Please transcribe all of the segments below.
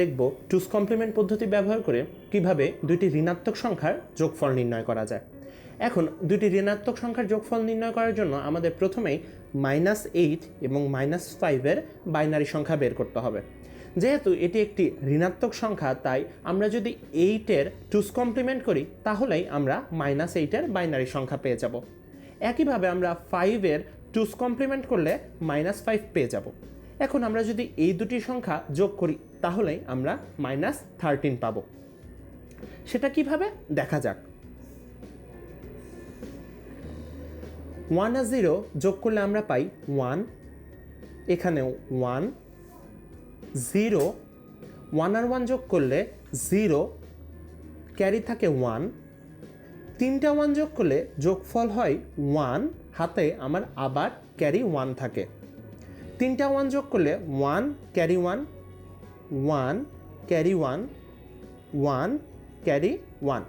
দেখব টুস কমপ্লিমেন্ট পদ্ধতি ব্যবহার করে কীভাবে দুইটি ঋণাত্মক সংখ্যার যোগফল নির্ণয় করা যায়। এখন, দুইটি ঋণাত্মক সংখ্যার যোগফল নির্ণয় করার জন্য আমাদের প্রথমেই মাইনাস এইট এবং মাইনাস ফাইভের বাইনারি সংখ্যা বের করতে হবে। যেহেতু এটি একটি ঋণাত্মক সংখ্যা, তাই আমরা যদি এইটের টুস কমপ্লিমেন্ট করি, তাহলেই আমরা মাইনাস এইটের বাইনারি সংখ্যা পেয়ে যাব। একইভাবে আমরা ফাইভের টুস কমপ্লিমেন্ট করলে মাইনাস ফাইভ পেয়ে যাব। এখন আমরা যদি এই দুটি সংখ্যা যোগ করি তাহলেই আমরা মাইনাস থার্টিন পাব। সেটা কীভাবে? দেখা যাক। ওয়ান আর জিরো যোগ করলে আমরা পাই ওয়ান এখানেও ওয়ান জিরো ওয়ান আর ওয়ান যোগ করলে জিরো ক্যারি থাকে ওয়ান তিনটা ওয়ান যোগ করলে যোগফল হয় ওয়ান হাতে আমার আবার ক্যারি ওয়ান থাকে। তিনটা ওয়ান যোগ করলে one carry one one carry one one carry one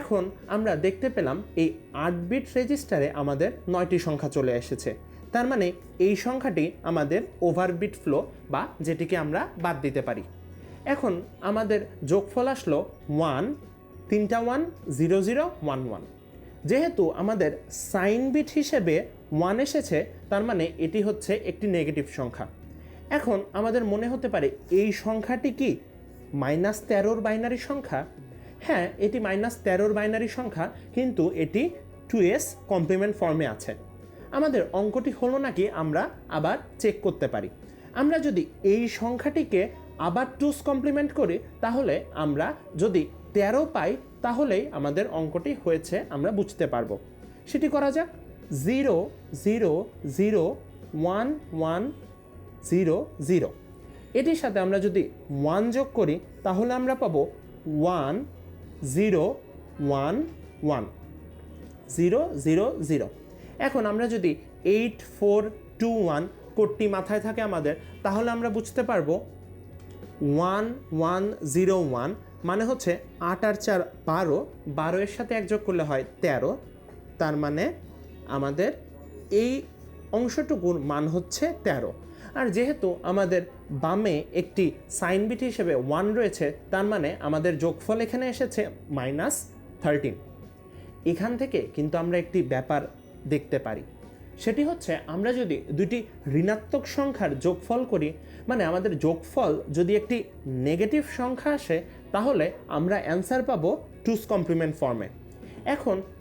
এখন আমরা দেখতে পেলাম এই আট বিট রেজিস্টারে আমাদের নয়টি সংখ্যা চলে এসেছে। তার মানে এই সংখ্যাটি আমাদের ওভারবিট ফ্লো বা যেটিকে আমরা বাদ দিতে পারি। এখন আমাদের যোগফল আসলো ওয়ান তিনটা one zero zero one one যেহেতু আমাদের সাইন বিট হিসেবে ওয়ান এসেছে, তার মানে এটি হচ্ছে একটি নেগেটিভ সংখ্যা। এখন আমাদের মনে হতে পারে এই সংখ্যাটি কি মাইনাস তেরোর বাইনারি সংখ্যা? হ্যাঁ এটি মাইনাস তেরোর বাইনারি সংখ্যা, কিন্তু এটি টু এস কমপ্লিমেন্ট ফর্মে আছে। আমাদের অঙ্কটি হলো নাকি আমরা আবার চেক করতে পারি। আমরা যদি এই সংখ্যাটিকে আবার টুস কমপ্লিমেন্ট করি, তাহলে আমরা যদি তেরো পাই, তাহলেই আমাদের অঙ্কটি হয়েছে, আমরা বুঝতে পারব। সেটি করা যাক। Zero zero zero, one one, zero zero. এটির সাথে আমরা যদি ওয়ান যোগ করি, তাহলে আমরা পাবো one, zero, one one. Zero zero zero. এখন আমরা যদি এইট, ফোর, টু, ওয়ান কোডটি মাথায় থাকে আমাদের, তাহলে আমরা বুঝতে পারব ওয়ান ওয়ান জিরো ওয়ান মানে হচ্ছে আট আর চার বারো বারো এর সাথে একযোগ করলে হয় তেরো। তার মানে আমাদের এই অংশটুকুর মান হচ্ছে তেরো। আর যেহেতু আমাদের বামে একটি সাইন বিট হিসেবে ওয়ান রয়েছে, তার মানে আমাদের যোগফল এখানে এসেছে মাইনাস থার্টিন এখান থেকে কিন্তু আমরা একটি ব্যাপার দেখতে পারি। সেটি হচ্ছে আমরা যদি দুটি ঋণাত্মক সংখ্যার যোগফল করি মানে আমাদের যোগফল যদি একটি নেগেটিভ সংখ্যা আসে, তাহলে আমরা অ্যান্সার পাবো টুস কমপ্লিমেন্ট ফর্মে এখন